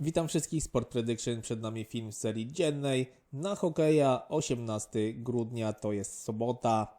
Witam wszystkich, Sport Prediction, przed nami film serii dziennej na hokeja, 18 grudnia, to jest sobota.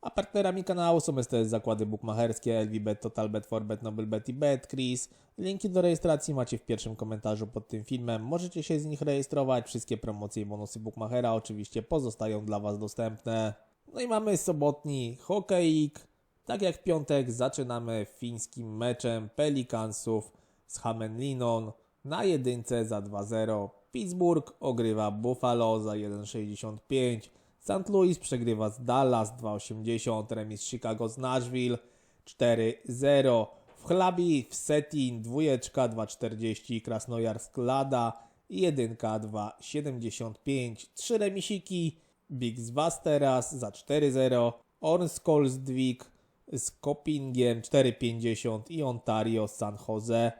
A partnerami kanału są STS Zakłady Bukmacherskie, LVBet, Totalbet, Forbet, Noblebet i BetCris. Linki do rejestracji macie w pierwszim komentarzu pod tym filmem. Możecie się z nich rejestrować. Wszystkie promocje i bonusy Bookmachera oczywiście pozostają dla Was dostępne. No i mamy sobotni hokeik. Tak jak w piątek zaczynamy fińskim meczem Pelikansów z Hamenlinon na jedynce za 2-0. Pittsburgh ogrywa Buffalo za 1,65. St. Louis przegrywa z Dallas 2,80. Remis Chicago z Nashville 4-0. W Chlabi w Setin dwójeczka 2,40. Krasnojarsk Lada jedynka 2,75. Trzy remisiki. Big z Was teraz za 4-0. Ornskolsdwik z Kopingiem 4,50 i Ontario San Jose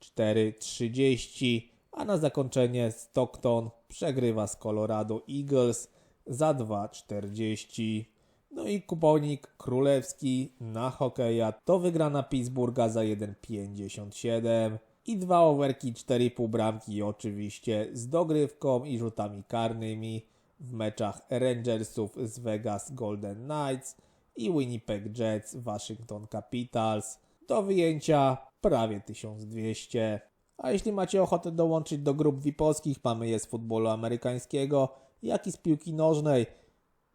4,30. A na zakończenie Stockton przegrywa z Colorado Eagles za 2,40. No i kuponik królewski na hokeja to wygrana Pittsburgha za 1,57. I dwa overki, 4,5 bramki oczywiście z dogrywką i rzutami karnymi w meczach Rangersów z Vegas Golden Knights i Winnipeg Jets Washington Capitals. Do wyjęcia prawie 1200. A jeśli macie ochotę dołączyć do grup VIP-owskich, mamy je z futbolu amerykańskiego, jak i z piłki nożnej.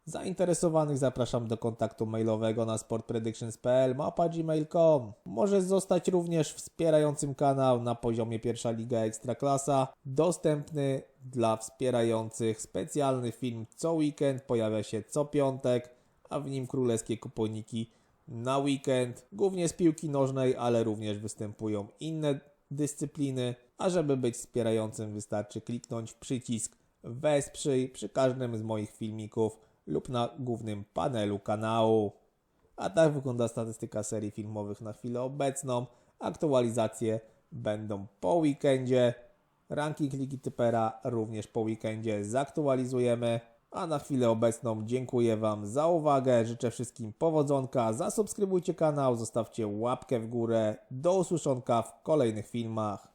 Zainteresowanych zapraszam do kontaktu mailowego na sportpredictions.pl mapa.gmail.com. Możesz zostać również wspierającym kanał na poziomie pierwsza liga ekstraklasa. Dostępny dla wspierających specjalny film co weekend pojawia się co piątek, a w nim królewskie kuponiki na weekend, głównie z piłki nożnej, ale również występują inne dyscypliny. A żeby być wspierającym wystarczy kliknąć w przycisk wesprzyj przy każdym z moich filmików lub na głównym panelu kanału. A tak wygląda statystyka serii filmowych na chwilę obecną. Aktualizacje będą po weekendzie. Ranking Ligi Typera również po weekendzie zaktualizujemy. A na chwilę obecną dziękuję Wam za uwagę. Życzę wszystkim powodzonka. Zasubskrybujcie kanał, zostawcie łapkę w górę. Do usłyszonka w kolejnych filmach.